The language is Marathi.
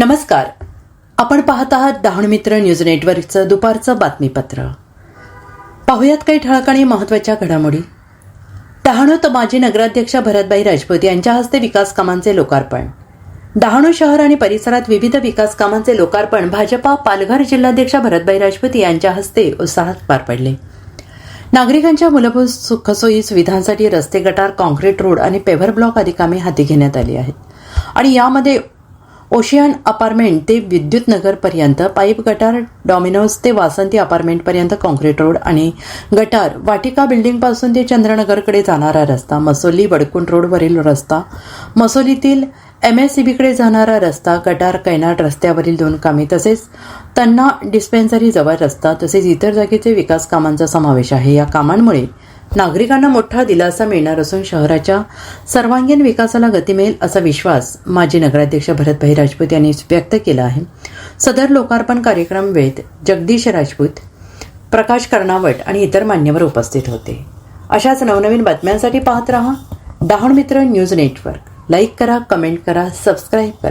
नमस्कार. आपण पाहत आहात डहाण मित्र न्यूज नेटवर्कचं दुपारचं बातमीपत्र. पाहुयात काही ठळक आणि महत्त्वाच्या घडामोडी. डहाणूत माजी नगराध्यक्ष भरतभाई राजपूत यांच्या हस्ते विकास कामांचे लोकार्पण. डहाणू शहर आणि परिसरात विविध विकास कामांचे लोकार्पण भाजपा पालघर जिल्हाध्यक्ष भरतभाई राजपूत यांच्या हस्ते उत्साहात पार पडले. नागरिकांच्या मूलभूत सुखसोयी सुविधांसाठी रस्ते गटार कॉन्क्रीट रोड आणि पेव्हर ब्लॉक आदी कामे हाती घेण्यात आली आहेत. आणि यामध्ये ओशियन अपार्टमेंट ते विद्युत नगरपर्यंत पाईप गटार डॉमिनोज ते वासंती अपार्टमेंटपर्यंत काँक्रीट कॉन्क्रीट रोड आणि गटार वाटिका बिल्डिंगपासून ते चंद्रनगरकडे जाणारा रस्ता मसोली वडकुंड रोडवरील रस्ता मसोलीतील एम एसकडे जाणारा रस्ता गटार कैनाट रस्त्यावरील दोन कामे तसेच तन्ना डिस्पेन्सरी जवळ रस्ता तसेच इतर जागेचे विकास कामांचा समावेश आहे. या कामांमुळे नागरिकांना मोठा दिलासा मिळणार असून शहराच्या सर्वांगीण विकासाला गती मिळेल असा विश्वास माजी नगराध्यक्ष भरतभाई राजपूत यांनी व्यक्त केला आहे. सदर लोकार्पण कार्यक्रम वेळेत जगदीश राजपूत प्रकाश कर्णावट आणि इतर मान्यवर उपस्थित होते. अशाच नवनवीन बातम्यांसाठी पाहत रहा. डहाण मित्र न्यूज नेटवर्क. लाईक करा कमेंट करा सबस्क्राईब करा.